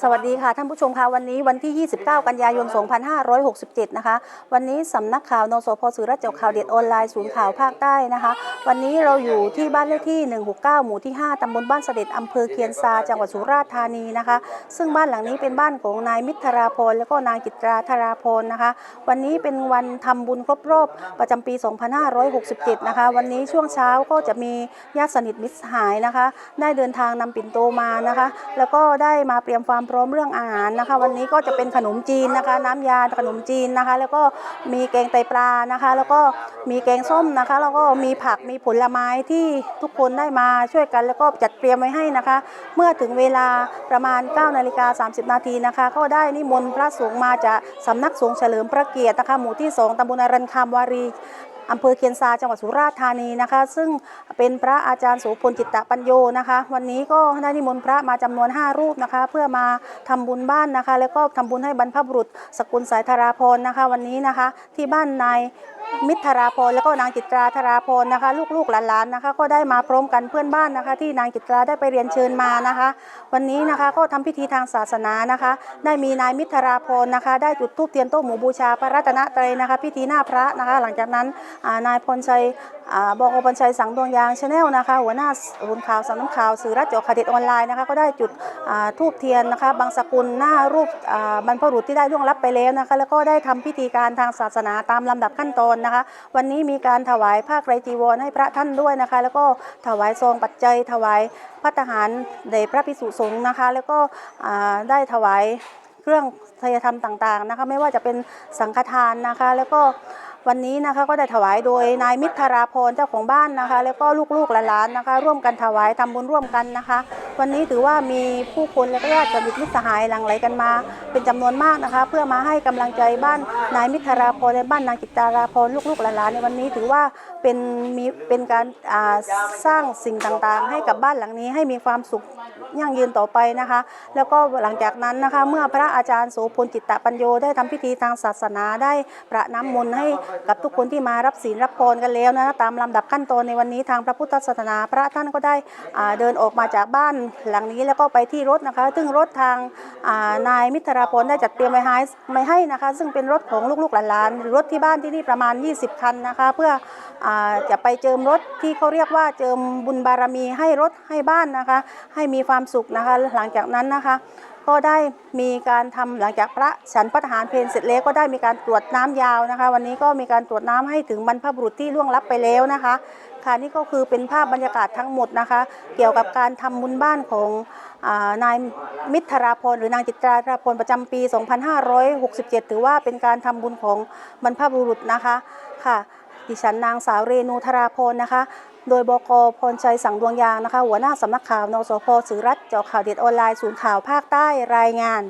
สวัสดีค่ะท่านผู้ชมค่ะวันนี้วันที่ 29 กันยายน 2567 นะคะ วันนี้สำนักข่าวนสพสื่อราชจข่าวเด็ดออนไลน์ศูนย์ข่าวภาคใต้นะคะ วันนี้เราอยู่ที่บ้านเลขที่ 169 หมู่ที่ 5 ตำบลบ้านเสด็จอำเภอเคียนซา จังหวัดสุราษฎร์ธานีนะคะ ซึ่งบ้านหลังนี้เป็นบ้านของนายมิตรธราพรและก็นางจิตราธราพรนะคะ วันนี้เป็นวันทำบุญครบรอบประจำปี 2567 นะคะ วันนี้ช่วงเช้าก็จะมีญาติสนิทมิตรสหายนะคะ ได้เดินทางนำปิ่นโตมานะคะ แล้วก็ได้มาเตรียมความพร้อมเรื่องอาหารนะคะ วันนี้ก็จะเป็นขนมจีนนะคะ น้ำยาขนมจีนนะคะ แล้วก็มีแกงไตปลานะคะ แล้วก็มีแกงส้มนะคะ แล้วก็มีผักมีผลไม้ที่ทุกคนได้มาช่วยกัน แล้วก็จัดเตรียมไว้ให้นะคะ เมื่อถึงเวลาประมาณ9นาฬิกา30 นาทีนะคะ ก็ได้นิมนต์พระสงฆ์มาจากสำนักสงฆ์เฉลิมพระเกียรตินะคะหมู่ที่ 2ตำบลอรันคามวารี อำเภอเคียนซาจังหวัดสุราษฎร์ธานีนะคะ ซึ่งเป็นพระอาจารย์โสพลจิตตปัญโยนะคะ วันนี้ก็ได้นิมนต์พระมาจำนวน 5 รูปนะคะ เพื่อมาทำบุญบ้านนะคะ แล้วก็ทำบุญให้บรรพบุรุษสกุลสายธาราพรนะคะ วันนี้นะคะ ที่บ้านนาย มิตรธาราพรแล้วก็นางจิตราธาราพรนะคะ ลูกๆหลานๆนะคะ ก็ได้มาพร้อมกันเพื่อนบ้านนะคะ ที่นางจิตราได้ไปเรียนเชิญมานะคะ วันนี้นะคะก็ทำพิธีทางศาสนานะคะ ได้มีนายมิตรธาราพรนะคะ ได้จุดธูปเทียนโต้หมูบูชาพระรัตนตรัยนะคะ พิธีหน้าพระนะคะ หลังจากนั้นนายพลชัยบอ่าบอกพลชัยสังดวงยางชาแนลนะคะหัวหน้าศูนย์ข่าวสำนักข่าวสื่อรัฐจอคาเด็ดออนไลน์นะคะก็ได้จุดอ่าธูปเทียนนะคะบางสกุลหน้ารูปบรรพบุรุษที่ได้ล่วงลับไปแล้วนะคะแล้วก็ได้ทำพิธีการทางศาสนาตามลำดับขั้นตอนนะคะ วันนี้มีการถวายผ้าไตรจีวรให้พระท่านด้วยนะคะ แล้วก็ถวายซองปัจจัยถวายพัตตาหารแด่พระภิกษุสงฆ์นะคะ แล้วก็ได้ถวายเครื่องทายธรรมต่างๆนะคะไม่ว่าจะเป็นสังฆทานนะคะ แล้วก็ วันนี้นะคะก็ได้ถวายโดยนายมิตรธาราพรเจ้าของบ้านนะคะ แล้วก็ลูกๆหลานๆนะคะ ร่วมกันถวายทำบุญร่วมกันนะคะ วันนี้ถือว่ามีผู้คนและก็ญาติสนิทมิตรสหายหลั่งไหลกันมา เป็นจำนวนมากนะคะ เพื่อมาให้กำลังใจบ้านนายมิตรธาราพรและบ้านนางจิตราราพรลูกๆหลานๆในวันนี้ถือว่าเป็นมีเป็นการสร้างสิ่งต่างๆ ให้กับบ้านหลังนี้ให้มีความสุขยั่งยืนต่อไปนะคะ แล้วก็หลังจากนั้นนะคะ เมื่อพระอาจารย์โสพลจิตตปัญโยได้ทำพิธีทางศาสนาได้ประน้ำมนต์ให้กับทุกคนที่มารับศีลรับพรกันแล้วนะตามลำดับขั้นตอนในวันนี้ทางพระพุทธศาสนาพระท่านก็ได้เดินออกมาจากบ้านหลังนี้แล้วก็ไปที่รถนะคะ ซึ่งรถทางานายมิตรพลได้จัดเตรียมไว้ให้ไม่ให้นะคะ ซึ่งเป็นรถของลูกๆหลานๆหรือรถที่บ้านที่นี่ประมาณ 20 คันนะคะ เพื่ออจะไปเจิมรถที่เขาเรียกว่าเจิมบุญบารมีให้รถให้บ้านนะคะ ให้มีความสุขนะคะ หลังจากนั้นนะคะก็ได้มีการทำหลังจากพระฉันพระทหารเพลเสร็จแล้วก็ได้มีการตรวจน้ำยาวนะคะ วันนี้ก็มีการตรวจน้ำให้ถึงบรรพบุรุษที่ล่วงลับไปแล้วนะคะ ค่ะนี่ก็คือเป็นภาพบรรยากาศทั้งหมดนะคะ เกี่ยวกับการทำบุญบ้านของนายมิตรธาพรหรือนางจิตราราพรประจำปี 2567 ถือว่าเป็นการทำบุญของบรรพบุรุษนะคะค่ะ ดิฉันนางสาวเรนูธาราพรนะคะ โดยบกพรชัยสังดวงยางนะคะ หัวหน้าสำนักข่าวนสพสื่อรัฐเจาะข่าวเด็ดออนไลน์ศูนย์ข่าวภาคใต้รายงาน